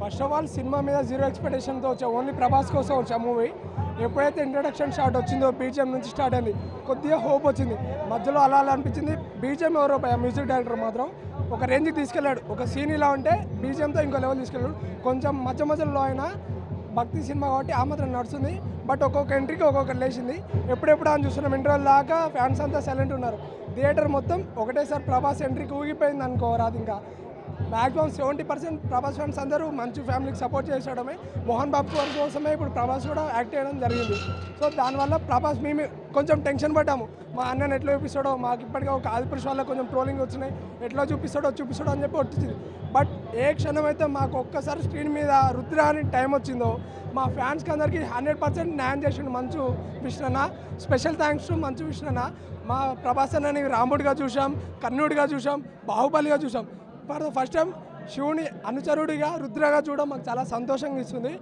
First of all cinema మీద zero ఎక్స్పెక్టేషన్తో వచ్చా. ఓన్లీ ప్రభాస్ కోసం వచ్చా మూవీ ఎప్పుడైతే ఇంట్రడక్షన్ స్టార్ట్ వచ్చిందో బీజిఎం నుంచి స్టార్ట్ అయింది కొద్దిగా హోప్ వచ్చింది. మధ్యలో అలా అలా అనిపించింది. బీజిఎం ఎవరో మ్యూజిక్ డైరెక్టర్ మాత్రం ఒక రేంజ్కి తీసుకెళ్ళాడు. ఒక సీన్ ఇలా ఉంటే బీజిఎంతో ఇంకో లెవెల్ తీసుకెళ్ళాడు. కొంచెం మధ్య మధ్యలో అయినా భక్తి సినిమా కాబట్టి ఆ మాత్రం నడుస్తుంది. బట్ ఒక్కొక్క ఎంట్రీకి ఒక్కొక్క లేచింది. ఎప్పుడెప్పుడు అని చూస్తున్నాం. ఇంటర్వల్ దాకా ఫ్యాన్స్ అంతా సైలెంట్ ఉన్నారు. థియేటర్ మొత్తం ఒకటేసారి ప్రభాస్ ఎంట్రీకి ఊగిపోయింది అనుకోరాదు ఇంకా. Maximum seventy percent Prabhas fans అందరూ మంచి ఫ్యామిలీకి సపోర్ట్ చేసడమే మోహన్ బాబు గారి కోసమే ఇప్పుడు ప్రభాస్ కూడా యాక్ట్ చేయడం జరిగింది. సో దానివల్ల ప్రభాస్ మేము కొంచెం టెన్షన్ పడ్డాము. మా అన్నని ఎట్లా చూపిస్తాడో మాకు ఇప్పటికే ఒక ఆదిపురుష వల్ల కొంచెం ట్రోలింగ్ వచ్చినాయి. ఎట్లా చూపిస్తాడో చూపిస్తాడో అని చెప్పి వచ్చింది బట్ ఏ క్షణం అయితే మాకు ఒక్కసారి స్క్రీన్ మీద రుద్ర అని టైం వచ్చిందో మా ఫ్యాన్స్కి అందరికీ హండ్రెడ్ పర్సెంట్ న్యాయం చేసిండు మంచు విష్ణన స్పెషల్ థ్యాంక్స్ టు మంచు విష్ణన మా ప్రభాస్ అన్నని రాముడిగా చూసాం కర్ణుడిగా చూసాం బాహుబలిగా చూసాం ఫర్ ద ఫస్ట్ టైం శివుని అనుచరుడిగా రుద్రగా చూడడం మాకు చాలా సంతోషంగా ఇస్తుంది.